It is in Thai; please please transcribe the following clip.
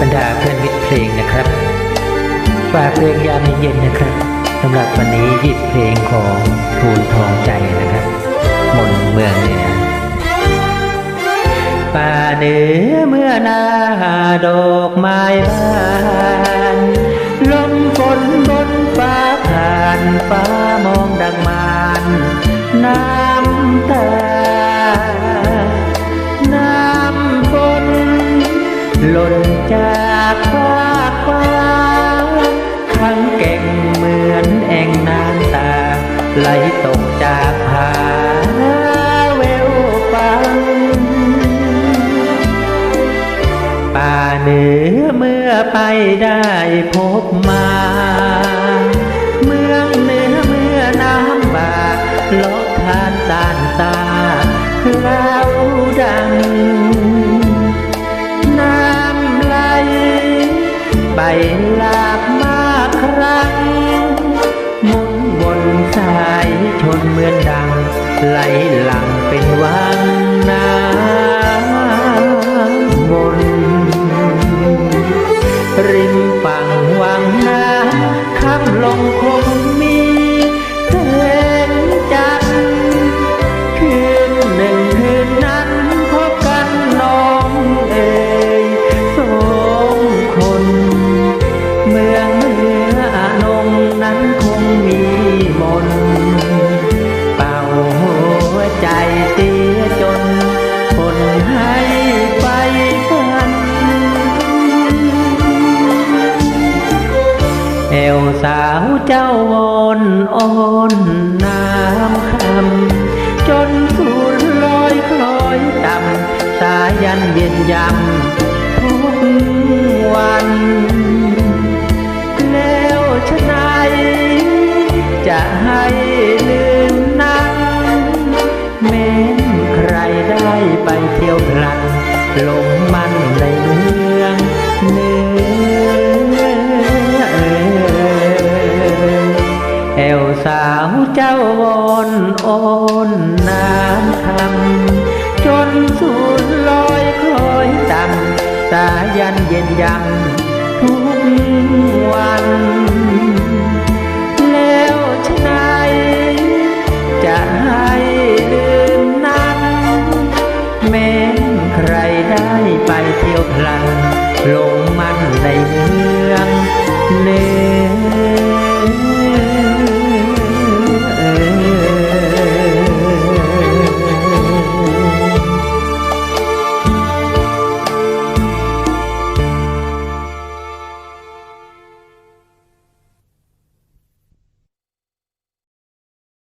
บรรดาเพื่อนมิตรเพลงนะครับฝากเพลงยามเย็นนะครับสำหรับวันนี้ยิบเพลงของทูลทองใจนะครับมนเมืองเนี่ยป่าเหนือเมื่อนาดอกไม้บานลมฝนบนฟ้าผ่านฟ้ามองดังมานน้ำตา หล่นจากฟ้าฟ้าทั้งแก่งเหมือนแอ่งน้ำตา ไหลตกจากผาเววฟังป่าเหนือเมื่อไปได้พบมาเมืองเหนือเมื่อน้ำบาลดทานตานตาเล่าดัง หลากมากครั้ง มุนบนสายชนเหมือนดัง ไหลหลังเป็นวังนา มนเป่าหัวใจเสียจนคนให้ไปฝันแอวสาวเจ้าวนอ่อนน้ำคำจนสูนลอยคลอยต่ำสายันเย็นยำ ลืมนั้นแม้นใครได้ไปเที่ยวพลันหลงมันในเมืองเนือแอวสาวเจ้าวอนอ่อนน้ำคำจนสูนลอยคล้อยต่ำสายันเย็นยังทุกวัน bay thiêu lần lộn măn đầy hương nên